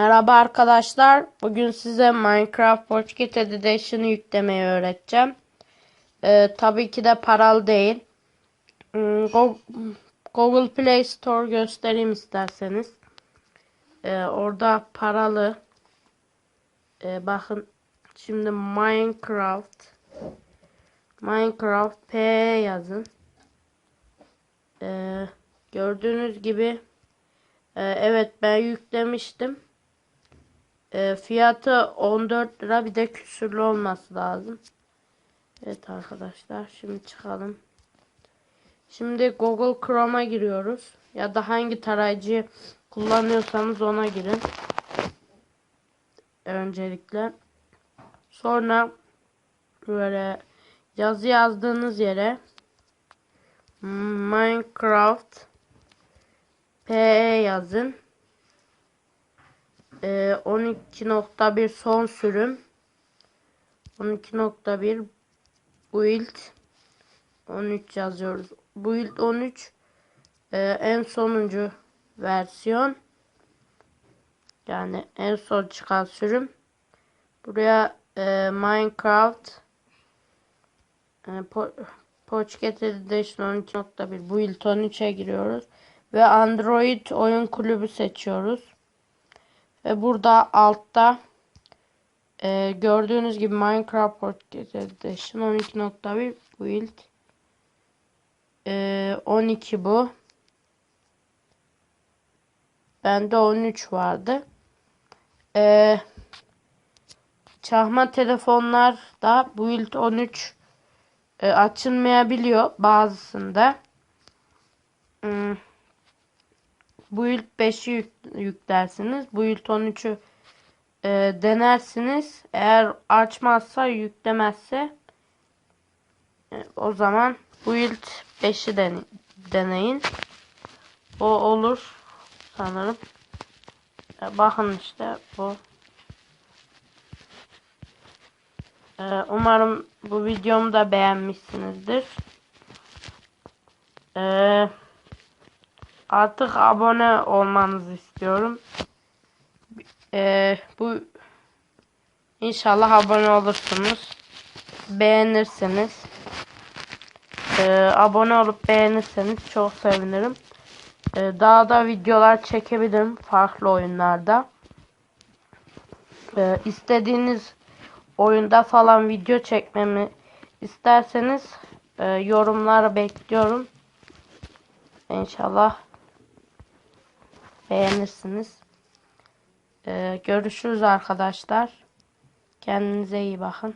Merhaba arkadaşlar. Bugün size Minecraft Pocket Edition'ı yüklemeyi öğreteceğim. Ee, tabii ki de paralı değil. Hmm, Go- Google Play Store göstereyim isterseniz. Ee, orada paralı. Ee, bakın şimdi Minecraft Minecraft P yazın. Ee, gördüğünüz gibi ee, evet ben yüklemiştim. Ee, fiyatı 14 lira bir de küsürlü olması lazım. Evet arkadaşlar şimdi çıkalım. Şimdi Google Chrome'a giriyoruz. Ya da hangi tarayıcıyı kullanıyorsanız ona girin. Öncelikle. Sonra böyle yazı yazdığınız yere Minecraft P yazın. Ee, 12.1 son sürüm. 12.1 build 13 yazıyoruz. Build 13 e, en sonuncu versiyon. Yani en son çıkan sürüm. Buraya e, Minecraft e, po Pocket Edition 12.1 Build 13'e giriyoruz. Ve Android oyun kulübü seçiyoruz. Ve burada altta e, gördüğünüz gibi Minecraft Pocket Edition 12.1 build e, 12 bu. Bende 13 vardı. E, çakma telefonlarda build 13 e, açılmayabiliyor bazısında. Hmm. Build 5'i yük, yüklersiniz. Build 13'ü e, denersiniz. Eğer açmazsa yüklemezse e, o zaman Build 5'i den deneyin. O olur sanırım. E, bakın işte bu. E, umarım bu videomu da beğenmişsinizdir. Eee Artık abone olmanızı istiyorum. Ee, bu inşallah abone olursunuz. Beğenirsiniz. Ee, abone olup beğenirseniz çok sevinirim. Ee, daha da videolar çekebilirim farklı oyunlarda. Ee, istediğiniz oyunda falan video çekmemi isterseniz e, yorumlara bekliyorum. İnşallah beğenirsiniz. Ee, görüşürüz arkadaşlar. Kendinize iyi bakın.